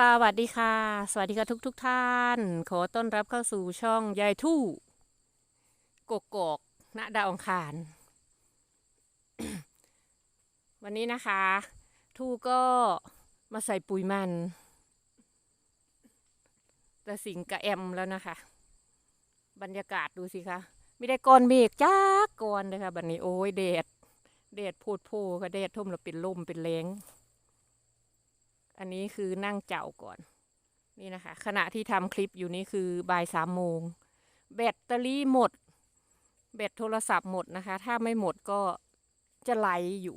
สวัสดีค่ะ สวัสดีค่ะทุกทุกท่าน ขอต้อนรับเข้าสู่ช่องยายทู่กกอกณดาวองคาร วันนี้นะคะ ทู่ก็มาใส่ปุ๋ยมัน แต่สิงกับแอมแล้วนะคะ บรรยากาศดูสิคะไม่ได้ก้อนเมฆจ้าก้อนเลยค่ะบัดนี้โอ้ยแดดแดดโพดโพค่ะแดดท่มแล้วเป็นลมเป็นแรง อันนี้คือนั่งเจ้าก่อน นี่นะคะ ขณะที่ทำคลิปอยู่นี่คือบ่ายสามโมง แบตเตอรี่หมด แบตโทรศัพท์หมดนะคะ ถ้าไม่หมดก็จะไหลอยู่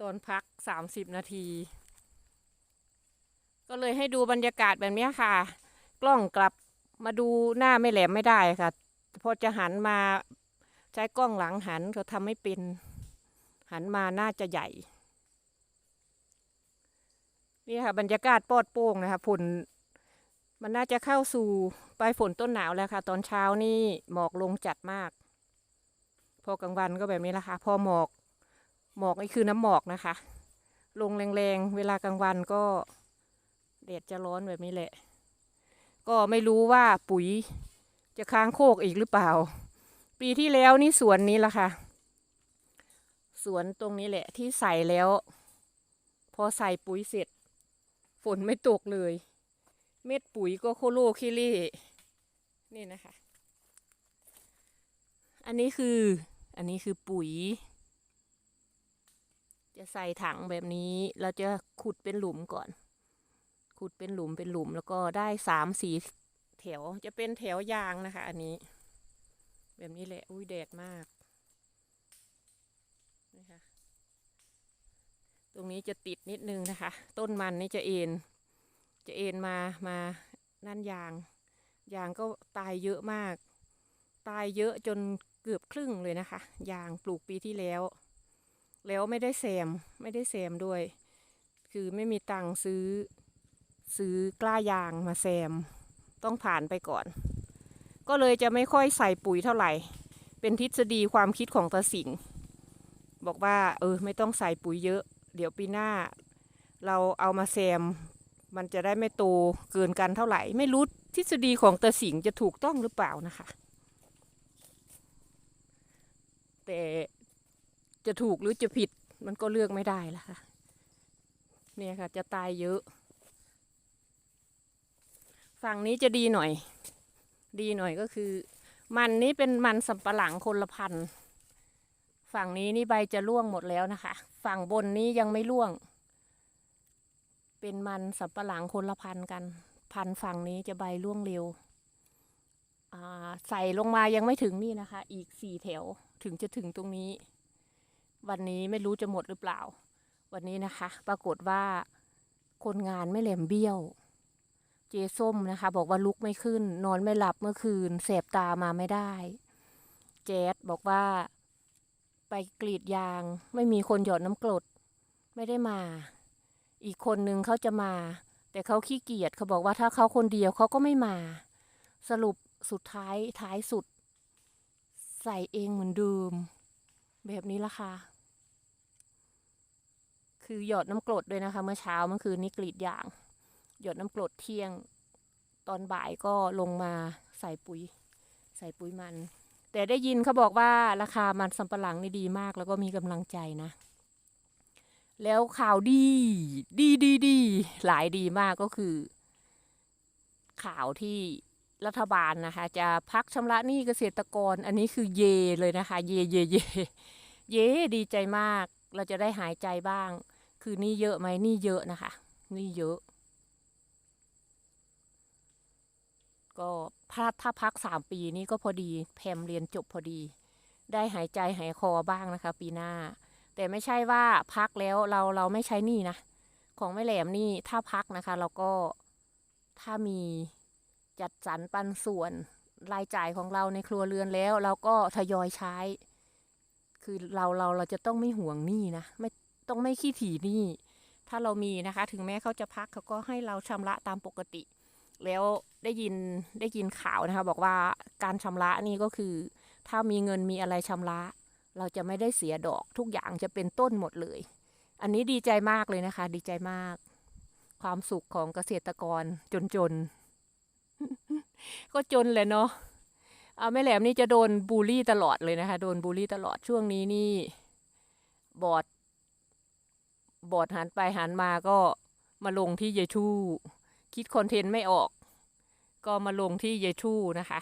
ตอนพักสามสิบนาที ก็เลยให้ดูบรรยากาศแบบนี้ค่ะ กล้องกลับมาดูหน้าไม่แหลมไม่ได้ค่ะ พอจะหันมาใช้กล้องหลังหันเขาทำไม่เป็น หันมาน่าจะใหญ่ นี่ค่ะบรรยากาศปลอดโปร่งนะคะฝนมันน่าจะเข้าสู่ปลายฝนต้นหนาวแล้วค่ะ ตอนเช้านี่หมอกลงจัดมาก พอกลางวันก็แบบนี้ละค่ะ พอหมอก หมอกนี่คือน้ำหมอกนะคะ ลงแรงๆ เวลากลางวันก็แดดจะร้อนแบบนี้แหละ ก็ไม่รู้ว่าปุ๋ยจะค้างโคกอีกหรือเปล่า ปีที่แล้วนี่สวนนี้ละค่ะ สวนตรงนี้แหละที่ใส่แล้ว พอใส่ปุ๋ยเสร็จ ฝนไม่ตกเลย เม็ดปุ๋ยก็โคโลคิเล่นี่นะคะ อันนี้คือ อันนี้คือปุ๋ย จะใส่ถังแบบนี้ เราจะขุดเป็นหลุมก่อน ขุดเป็นหลุมเป็นหลุมแล้วก็ได้สามสีแถว จะเป็นแถวยางนะคะ อันนี้ แบบนี้แหละ อุ้ยแดดมากนะคะ ตรงนี้จะติดนิดนึงนะคะ ต้นมันนี่จะเอ็น จะเอ็นมามานั่นยาง ยางก็ตายเยอะมาก ตายเยอะจนเกือบครึ่งเลยนะคะ ยางปลูกปีที่แล้ว แล้วไม่ได้แซมไม่ได้แซมด้วย คือไม่มีตังค์ซื้อซื้อกล้ายางมาแซม ต้องผ่านไปก่อน ก็เลยจะไม่ค่อยใส่ปุ๋ยเท่าไหร่ เป็นทฤษฎีความคิดของตาสิง บอกว่า เออ ไม่ต้องใส่ปุ๋ยเยอะ เดี๋ยวปีหน้า เราเอามาแซม มันจะได้ไม่โตเกินกันเท่าไหร่ ไม่รู้ทฤษฎีของตาสิงจะถูกต้องหรือเปล่านะคะ แต่จะถูกหรือจะผิดมันก็เลือกไม่ได้ละค่ะ เนี่ยค่ะ จะตายเยอะ ฝั่งนี้จะดีหน่อย ดีหน่อยก็คือ มันนี้เป็นมันสำปะหลังคนละพันธุ์ ฝั่งนี้นี่ใบจะร่วงหมดแล้วนะคะ ฝั่งบนนี้ยังไม่ร่วง เป็นมันสำปะหลังคนละพันกัน พันฝั่งนี้จะใบร่วงเร็วอ่าใส่ลงมายังไม่ถึงนี่นะคะ อีกสี่แถวถึงจะถึงตรงนี้ วันนี้ไม่รู้จะหมดหรือเปล่า วันนี้นะคะ ปรากฏว่าคนงานไม่แหลมเบี้ยว เจส้มนะคะ บอกว่าลุกไม่ขึ้น นอนไม่หลับเมื่อคืนแสบตามาไม่ได้ แจ๊ดบอกว่า ไปกรีดยาง ไม่มีคนหยอดน้ำกรด ไม่ได้มา อีกคนนึงเขาจะมา แต่เขาขี้เกียจเขาบอกว่าถ้าเขาคนเดียวเขาก็ไม่มา สรุปสุดท้ายท้ายสุด ใส่เองเหมือนเดิม แบบนี้ละค่ะ คือหยอดน้ำกรดด้วยนะคะ เมื่อเช้าเมื่อคืนนี้กรีดยาง หยดน้ำกรดเที่ยง ตอนบ่ายก็ลงมาใส่ปุ๋ย ใส่ปุ๋ยมัน แต่ได้ยินเขาบอกว่าราคามันสำปะหลังนี่ดีมาก แล้วก็มีกำลังใจนะ แล้วข่าวดี ดีดีดีหลายดีมากก็คือ ข่าวที่รัฐบาลนะคะ จะพักชำระหนี้เกษตรกร อันนี้คือเยเลยนะคะ เยเยเยเยดีใจมาก เราจะได้หายใจบ้าง คือนี่เยอะไหมนี่เยอะนะคะ นี่เยอะ ก็ถ้าถ้าพักสามปีนี่ก็พอดีแพมเรียนจบพอดี ได้หายใจหายคอบ้างนะคะ ปีหน้า แต่ไม่ใช่ว่าพักแล้วเราเราไม่ใช้นี่นะ ของไม่แหลมนี่ถ้าพักนะคะ เราก็ถ้ามีจัดสรรปันส่วนรายจ่ายของเราในครัวเรือนแล้ว เราก็ทยอยใช้ คือเราเราเราจะต้องไม่ห่วงหนี้นะไม่ต้องไม่ขี้ถี่หนี้ถ้าเรามีนะคะ ถึงแม้เขาจะพักเขาก็ให้เราชำระตามปกติ แล้วได้ยินได้ยินข่าวนะคะบอกว่าการชำระนี่ก็คือ ถ้ามีเงินมีอะไรชำระ เราจะไม่ได้เสียดอกทุกอย่างจะเป็นต้นหมดเลย อันนี้ดีใจมากเลยนะคะ ดีใจมาก ความสุขของเกษตรกรจนๆก็จนเลยเนาะเอาแม่แหลมนี่จะโดนบูลลี่ตลอดเลยนะคะ โดนบูลลี่ตลอดช่วงนี้นี่ บอด บอดหันไปหันมาก็มาลงที่ยายทู่ คิดคอนเทนต์ไม่ออก ก็มาลงที่ยายทู่นะคะ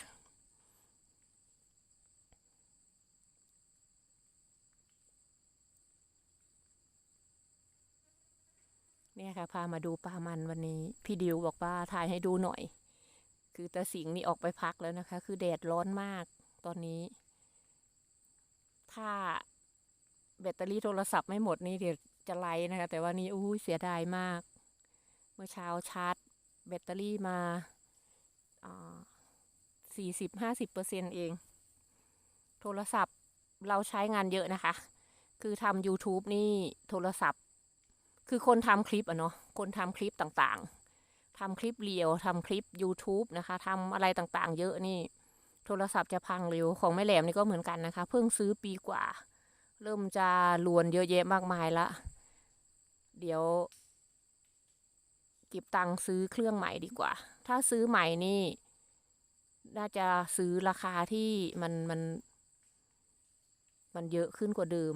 เนี่ยค่ะ พามาดูปลามันวันนี้ พี่ดิวบอกว่าถ่ายให้ดูหน่อย คือตาสิงนี่ออกไปพักแล้วนะคะ คือแดดร้อนมากตอนนี้ ถ้าแบตเตอรี่โทรศัพท์ไม่หมดนี่เดี๋ยวจะไลนะคะ แต่ว่านี่อู้เสียดายมาก เมื่อเช้าชาร์จ แบตเตอรี่มาสี่สิบห้าสิบเปอร์เซ็นเอง โทรศัพท์เราใช้งานเยอะนะคะ คือทำ YouTube นี่โทรศัพท์ คือคนทำคลิปอะเนาะ คนทำคลิปต่างๆ ทำคลิปเรียวทำคลิป YouTube นะคะ ทำอะไรต่างๆ เยอะนี่ โทรศัพท์จะพังเร็ว ของแม่แหลมนี่ก็เหมือนกันนะคะ เพิ่งซื้อปีกว่า เริ่มจะลวนเยอะแยะมากมายละ เดี๋ยว เก็บตังค์ซื้อเครื่องใหม่ดีกว่า ถ้าซื้อใหม่นี่ น่าจะซื้อราคาที่มันมัน มันเยอะขึ้นกว่าเดิม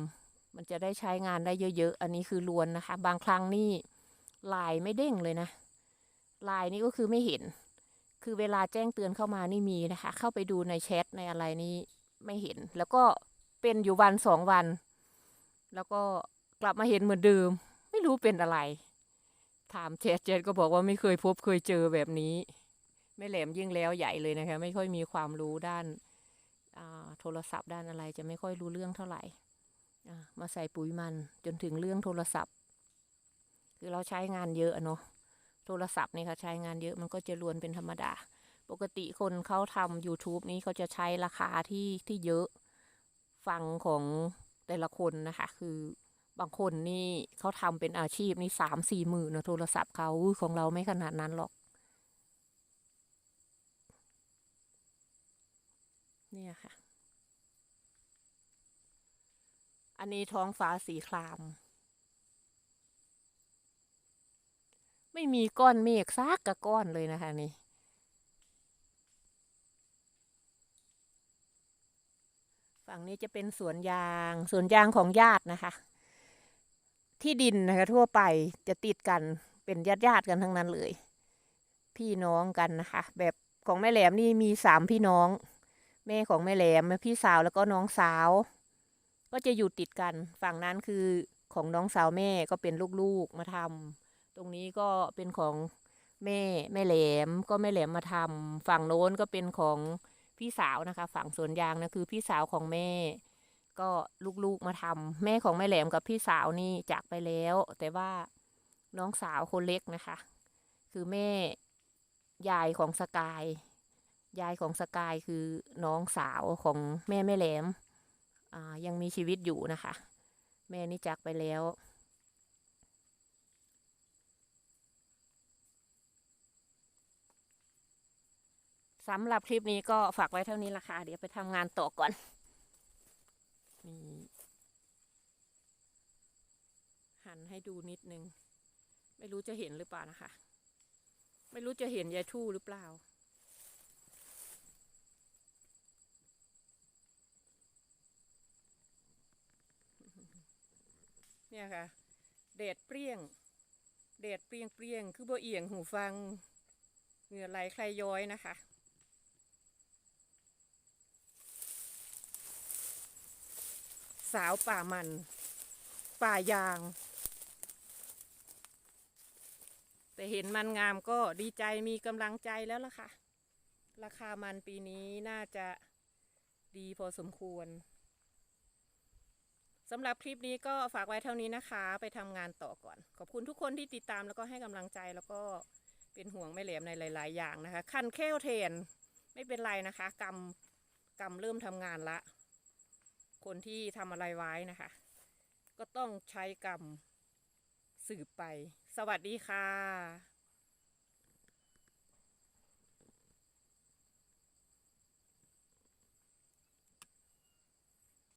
มันจะได้ใช้งานได้เยอะๆ อันนี้คือลวนนะคะ บางครั้งนี่ลายไม่เด้งเลยนะ ลายนี่ก็คือไม่เห็น คือเวลาแจ้งเตือนเข้ามานี่มีนะคะ เข้าไปดูในแชทในอะไรนี่ไม่เห็น แล้วก็เป็นอยู่วันสองวัน แล้วก็กลับมาเห็นเหมือนเดิม ไม่รู้เป็นอะไร ถามแชทแชทก็บอกว่าไม่เคยพบเคยเจอแบบนี้ไม่แหลมยิ่งแล้วใหญ่เลยนะคะ ไม่ค่อยมีความรู้ด้านโทรศัพท์ด้านอะไรจะไม่ค่อยรู้เรื่องเท่าไหร่มาใส่ปุ๋ยมันจนถึงเรื่องโทรศัพท์ คือเราใช้งานเยอะเนาะโทรศัพท์นี่ค่ะใช้งานเยอะมันก็จะรวนเป็นธรรมดา ปกติคนเขาทำ YouTube นี้เขาจะใช้ราคาที่ที่เยอะฟังของแต่ละคนนะคะ คือ บางคนนี่เขาทำเป็นอาชีพนี่สามสี่หมื่นนะโทรศัพท์เขาของเราไม่ขนาดนั้นหรอก เนี่ยค่ะ อันนี้ท้องฟ้าสีคราม ไม่มีก้อนเมฆซากกะก้อนเลยนะคะนี่ฝั่งนี้จะเป็นสวนยาง สวนยางของญาตินะคะ ที่ดินนะคะทั่วไปจะติดกันเป็นญาติญาติกันทั้งนั้นเลย พี่น้องกันนะคะ แบบของแม่แหลมนี่มีสามพี่น้อง แม่ของแม่แหลมพี่สาวแล้วก็น้องสาว ก็จะอยู่ติดกัน ฝั่งนั้นคือของน้องสาวแม่ก็เป็นลูกๆมาทำตรงนี้ก็เป็นของแม่แม่แหลมก็แม่แหลมมาทำฝั่งโน้นก็เป็นของพี่สาวนะคะ ฝั่งสวนยางนะคือพี่สาวของแม่ ก็ลูกๆมาทำแม่ของแม่แหลมกับพี่สาวนี่จากไปแล้ว แต่ว่าน้องสาวคนเล็กนะคะ คือแม่ยายของสกาย ยายของสกายคือน้องสาวของแม่แม่แหลมยังมีชีวิตอยู่นะคะ แม่นี่จากไปแล้วสำหรับคลิปนี้ก็ฝากไว้เท่านี้ละค่ะ เดี๋ยวไปทำงานต่อก่อน นี่หันให้ดูนิดนึง ไม่รู้จะเห็นหรือเปล่านะคะ ไม่รู้จะเห็นยายทู่หรือเปล่า เนี่ยค่ะ เดดเปรี้ยง เดดเปรี้ยงเปรี้ยง คือบ่เอียงหูฟัง เหงื่อไหลใครย้อยนะคะ สาวป่ามัน ป่ายาง แต่เห็นมันงามก็ดีใจมีกำลังใจแล้วล่ะค่ะ ราคามันปีนี้น่าจะดีพอสมควรสำหรับคลิปนี้ก็ฝากไว้เท่านี้นะคะ ไปทำงานต่อก่อน ขอบคุณทุกคนที่ติดตามแล้วก็ให้กำลังใจแล้วก็เป็นห่วงไม่เหลมในหลาย ๆ อย่างนะคะ คันแค่วเทนไม่เป็นไรนะคะกรรมกรรมเริ่มทำงานละ คนที่ทำอะไรไว้นะคะ ก็ต้องใช้กรรมสืบไป สวัสดีค่ะ